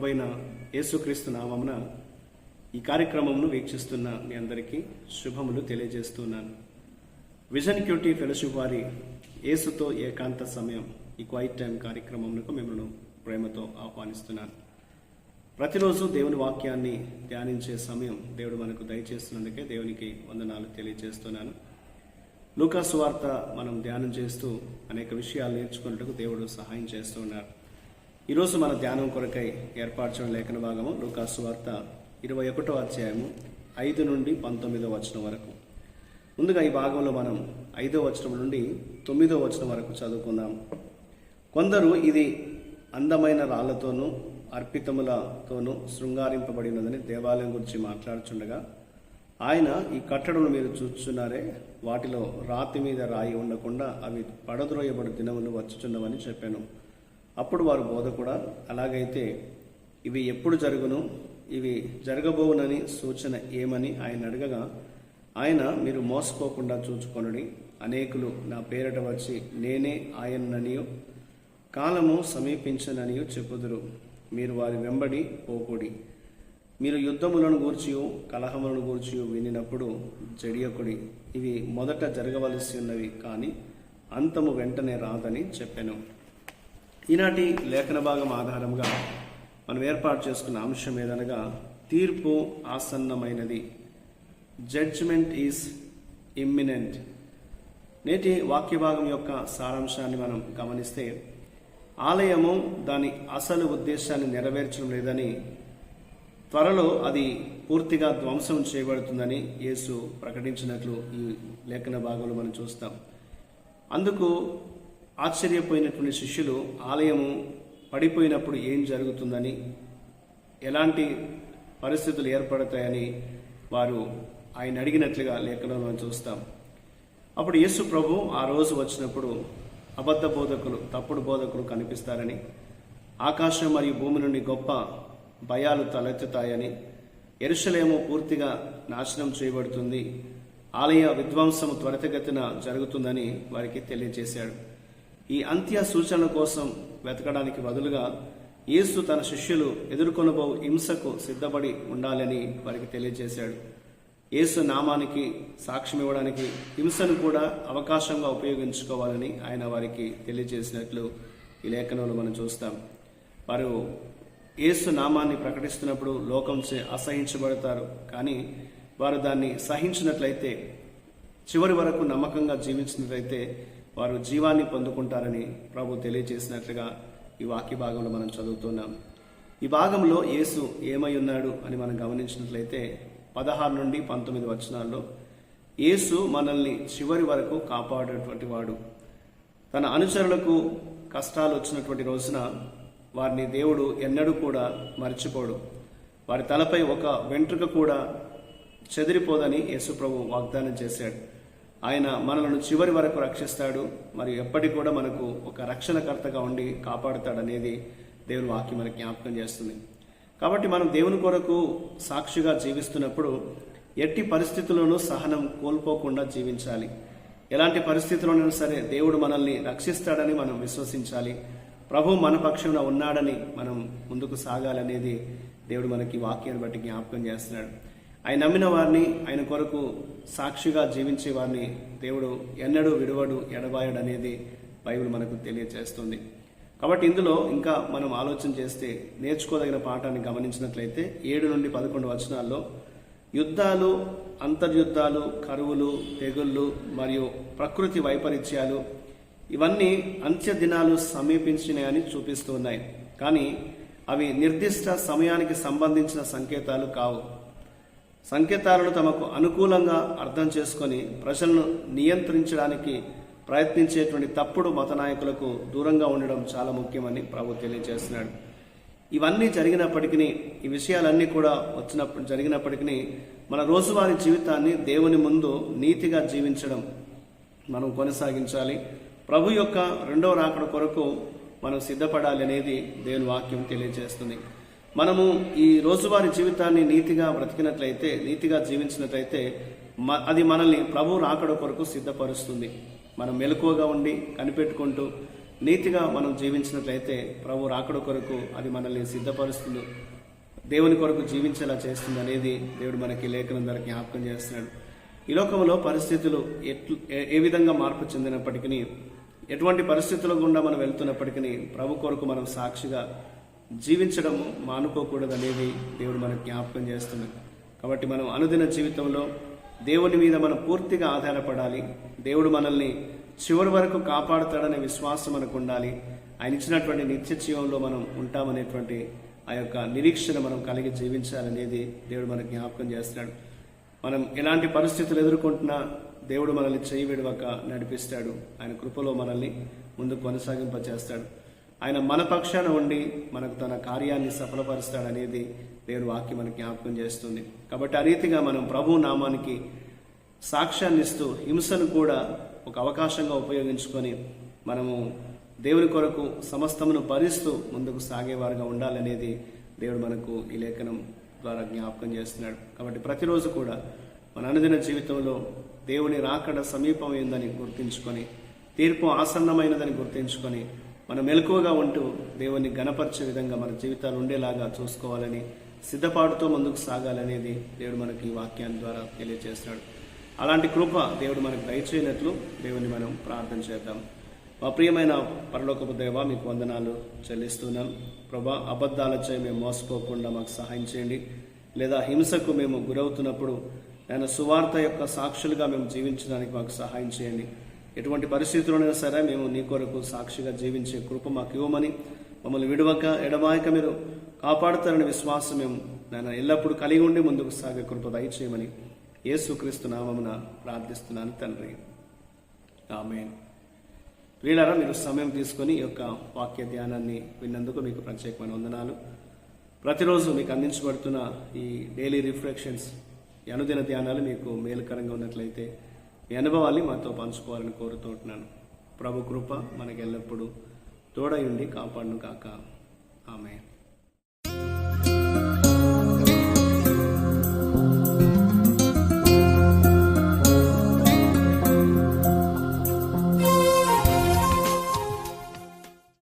ప్రభైన యేసుక్రీస్తు నామమున ఈ కార్యక్రమమును వీక్షిస్తున్న మీ అందరికీ శుభములు తెలియజేస్తున్నాను. విజన్ క్యూటీ ఫెలోషిప్ వారి యేసుతో ఏకాంత సమయం ఈ క్వైట్ టైం కార్యక్రమమునకు మిమ్మల్ని ప్రేమతో ఆహ్వానిస్తున్నాను. ప్రతిరోజు దేవుని వాక్యాన్ని ధ్యానించే సమయం దేవుడు మనకు దయచేస్తున్నందుకే దేవునికి వందనాలు తెలియజేస్తున్నాను. లూకాసు వార్త మనం ధ్యానం చేస్తూ అనేక విషయాలు నేర్చుకున్నట్టుకు దేవుడు సహాయం చేస్తూ ఉన్నారు. ఈరోజు మన ధ్యానం కొరకై ఏర్పరచిన లేఖన భాగము లూకాసు వార్త ఇరవై ఒకటో అధ్యాయము ఐదు నుండి పంతొమ్మిదో వచనం వరకు. ముందుగా ఈ భాగంలో మనం ఐదో వచనం నుండి తొమ్మిదో వచనం వరకు చదువుకుందాం. కొందరు ఇది అందమైన రాళ్ళతోనూ అర్పితములతోనూ శృంగారింపబడినదని దేవాలయం గురించి మాట్లాడుచుండగా ఆయన ఈ కట్టడను మీరు చూస్తున్నారే వాటిలో రాతి మీద రాయి ఉండకుండా అవి పడద్రోయబడి దినములు వచ్చుచున్నవని చెప్పాను. అప్పుడు వారు బోధ కూడా అలాగైతే ఇవి ఎప్పుడు జరుగును? ఇవి జరగబోవునని సూచన ఏమని ఆయన అడగగా ఆయన మీరు మోసపోకుండా చూచుకొనడి. అనేకులు నా పేరట వచ్చి నేనే ఆయననియో కాలము సమీపించననియో చెప్పుదురు. మీరు వారి వెంబడి పోకుడి. మీరు యుద్ధములను గూర్చియు కలహములను గూర్చియు వినినప్పుడు జడియకుడి. ఇవి మొదట జరగవలసి ఉన్నవి కానీ అంతము వెంటనే రాదని చెప్పాను. ఈనాటి లేఖన భాగం ఆధారంగా మనం ఏర్పాటు చేసుకున్న అంశం ఏదనగా తీర్పు ఆసన్నమైనది. జడ్జిమెంట్ ఈజ్ ఇమ్మినెంట్ నేటి వాక్య భాగం యొక్క సారాంశాన్ని మనం గమనిస్తే ఆలయము దాని అసలు ఉద్దేశాన్ని నెరవేర్చడం లేదని త్వరలో అది పూర్తిగా ధ్వంసం చేయబడుతుందని యేసు ప్రకటించినట్లు ఈ లేఖన భాగంలో మనం చూస్తాం. అందుకు ఆశ్చర్యపోయినటువంటి శిష్యులు ఆలయము పడిపోయినప్పుడు ఏం జరుగుతుందని ఎలాంటి పరిస్థితులు ఏర్పడతాయని వారు ఆయన అడిగినట్లుగా లేఖనంలో చూస్తాం. అప్పుడు యేసు ప్రభు ఆ రోజు వచ్చినప్పుడు అబద్ధ బోధకులు తప్పుడు బోధకులు కనిపిస్తారని ఆకాశం మరియు భూమి నుండి గొప్ప భయాలు తలెత్తుతాయని ఎరుసలేము పూర్తిగా నాశనం చేయబడుతుంది ఆలయ విధ్వంసం త్వరితగతిన జరుగుతుందని వారికి తెలియజేశాడు. ఈ అంత్య సూచన కోసం వెతకడానికి బదులుగా యేసు తన శిష్యులు ఎదుర్కొనబో హింసకు సిద్ధపడి ఉండాలని వారికి తెలియజేశాడు. యేసు నామానికి సాక్ష్యం ఇవ్వడానికి హింసను కూడా అవకాశంగా ఉపయోగించుకోవాలని ఆయన వారికి తెలియజేసినట్లు ఈ లేఖనంలో మనం చూస్తాం. వారు యేసు నామాన్ని ప్రకటిస్తున్నప్పుడు లోకంచే అసహించబడతారు కానీ వారు దాన్ని సహించినట్లయితే చివరి వరకు నమ్మకంగా జీవించినట్లయితే వారు జీవాన్ని పొందుకుంటారని ప్రభు తెలియజేసినట్లుగా ఈ వాక్య భాగంలో మనం చదువుతున్నాం. ఈ భాగంలో యేసు ఏమై ఉన్నాడు అని మనం గమనించినట్లయితే పదహారు నుండి పంతొమ్మిది వచనాల్లో యేసు మనల్ని చివరి వరకు కాపాడేటువంటి వాడు. తన అనుచరులకు కష్టాలు వచ్చినటువంటి రోజున వారిని దేవుడు ఎన్నడూ కూడా మర్చిపోడు. వారి తలపై ఒక వెంట్రుక కూడా చెదిరిపోదని యేసుప్రభు వాగ్దానం చేశాడు. ఆయన మనలను చివరి వరకు రక్షిస్తాడు. మరియు ఎప్పటికి కూడా మనకు ఒక రక్షణకర్తగా ఉండి కాపాడుతాడనేది దేవుని వాక్యం మనకి జ్ఞాపకం చేస్తుంది. కాబట్టి మనం దేవుని కొరకు సాక్షిగా జీవిస్తున్నప్పుడు ఎట్టి పరిస్థితుల్లోనూ సహనం కోల్పోకుండా జీవించాలి. ఎలాంటి పరిస్థితుల్లోనైనా సరే దేవుడు మనల్ని రక్షిస్తాడని మనం విశ్వసించాలి. ప్రభు మన పక్షంలో ఉన్నాడని మనం ముందుకు సాగాలనేది దేవుడు మనకి వాక్యాన్ని బట్టి జ్ఞాపకం చేస్తున్నాడు. ఆయన నమ్మిన వారిని ఆయన కొరకు సాక్షిగా జీవించే వారిని దేవుడు ఎన్నడూ విడవడు ఎడబాయడు అనేది బైబిల్ మనకు తెలియజేస్తుంది కాబట్టి ఇందులో ఇంకా మనం ఆలోచన చేస్తే నేర్చుకోదగిన పాఠాన్ని గమనించినట్లయితే ఏడు నుండి పదకొండు వచనాల్లో యుద్ధాలు అంతర్యుద్ధాలు కరువులు తెగుళ్ళు మరియు ప్రకృతి వైపరీత్యాలు ఇవన్నీ అంత్య దినాలు సమీపించినాయని చూపిస్తున్నాయి కానీ అవి నిర్దిష్ట సమయానికి సంబంధించిన సంకేతాలు కావు. సంకేతాలను తమకు అనుకూలంగా అర్థం చేసుకొని ప్రజలను నియంత్రించడానికి ప్రయత్నించేటువంటి తప్పుడు మత నాయకులకు దూరంగా ఉండడం చాలా ముఖ్యమని ప్రభు తెలియజేస్తున్నాడు. ఇవన్నీ జరిగినప్పటికీ ఈ విషయాలన్నీ కూడా వచ్చినప్పుడు జరిగినప్పటికీ మన రోజువారీ జీవితాన్ని దేవుని ముందు నీతిగా జీవించడం మనం కొనసాగించాలి. ప్రభు యొక్క రెండవ రాకడ కొరకు మనం సిద్ధపడాలి అనేది దేవుని వాక్యం తెలియజేస్తుంది. మనము ఈ రోజువారి జీవితాన్ని నీతిగా బ్రతికినట్లయితే నీతిగా జీవించినట్లయితే మ- అది మనల్ని ప్రభు రాకడ కొరకు సిద్ధపరుస్తుంది. మనం మెలకువగా ఉండి కనిపెట్టుకుంటూ నీతిగా మనం జీవించినట్లయితే ప్రభు రాకడ కొరకు అది మనల్ని సిద్ధపరుస్తుంది. దేవుని కొరకు జీవించేలా చేస్తుంది అనేది దేవుడు మనకి లేఖనం ద్వారా జ్ఞాపకం చేస్తున్నాడు. ఈ లోకంలో పరిస్థితులు ఎట్లు ఏ- ఏ విధంగా మార్పు చెందినప్పటికీ ఎటువంటి పరిస్థితుల గుండా మనం వెళ్తున్నప్పటికీ ప్రభు కొరకు మనం సాక్షిగా జీవించడము మానుకోకూడదు అనేది దేవుడు మనకు జ్ఞాపకం చేస్తున్నాడు కాబట్టి మనం అనుదిన జీవితంలో దేవుని మీద మనం పూర్తిగా ఆధారపడాలి. దేవుడు మనల్ని చివరి వరకు కాపాడుతాడనే విశ్వాసం మనకు ఉండాలి. ఆయన ఇచ్చినటువంటి నిత్య జీవంలో మనం ఉంటామనేటువంటి ఆ యొక్క నిరీక్షణ మనం కలిగి జీవించాలనేది దేవుడు మనకు జ్ఞాపకం చేస్తున్నాడు. మనం ఎలాంటి పరిస్థితులు ఎదుర్కొంటున్నా దేవుడు మనల్ని చేయి విడవక నడిపిస్తాడు. ఆయన కృపలో మనల్ని ముందు కొనసాగింపచేస్తాడు. ఆయన మన పక్షాన ఉండి మనకు తన కార్యాన్ని సఫలపరుస్తాడనేది దేవుడు వాక్యం మనకు జ్ఞాపకం చేస్తుంది. కాబట్టి ఆ రీతిగా మనం ప్రభు నామానికి సాక్ష్యాన్ని ఇస్తూ హింసను కూడా ఒక అవకాశంగా ఉపయోగించుకొని మనము దేవుని కొరకు సమస్తమును భరిస్తూ ముందుకు సాగేవారుగా ఉండాలనేది దేవుడు మనకు ఈ లేఖనం ద్వారా జ్ఞాపకం చేస్తున్నాడు. కాబట్టి ప్రతిరోజు కూడా మన అనుదిన జీవితంలో దేవుని రాకడ సమీపమైందని గుర్తించుకొని తీర్పు ఆసన్నమైనదని గుర్తించుకొని మనం మెలకువగా ఉంటూ దేవుని గణపరిచే విధంగా మన జీవితాలు ఉండేలాగా చూసుకోవాలని సిద్ధపాటుతో ముందుకు సాగాలనేది దేవుడు మనకి ఈ వాక్యాన్ని ద్వారా తెలియజేస్తున్నాడు. అలాంటి కృప దేవుడు మనకు దయచేయనట్లు దేవుని మనం ప్రార్థన చేద్దాం. మా ప్రియమైన పరలోకపు దేవ మీకు వందనాలు చెల్లిస్తున్నాం. ప్రభా అబద్ధాలచే మేము మోసపోకుండా మాకు సహాయం చేయండి. లేదా హింసకు మేము గురవుతున్నప్పుడు ఆయన సువార్త యొక్క సాక్షులుగా మేము జీవించడానికి మాకు సహాయం చేయండి. ఎటువంటి పరిస్థితుల్లోనైనా సరే మేము నీ కొరకు సాక్షిగా జీవించే కృప మాకు ఇవ్వమని మమ్మల్ని విడవక ఎడబాయక మీరు కాపాడుతారని విశ్వాసం మేము నేను ఎల్లప్పుడూ కలిగి ఉండి ముందుకు సాగే కృప దయచేయమని యేసుక్రీస్తు నామమున ప్రార్థిస్తున్నాను తండ్రి. ఆమె ప్రియులారా మీరు సమయం తీసుకొని ఈ యొక్క వాక్య ధ్యానాన్ని విన్నందుకు మీకు ప్రత్యేకమైన వందనాలు. ప్రతిరోజు మీకు అందించబడుతున్న ఈ డైలీ రిఫ్లెక్షన్స్ అనుదిన ధ్యానాలు మీకు మేలుకరంగా ఉన్నట్లయితే ఈ అనుభవాన్ని మాతో పంచుకోవాలని కోరుతుంటున్నాను ప్రభు కృప మనకెల్లప్పుడూ తోడయుండి కాపాడును కాక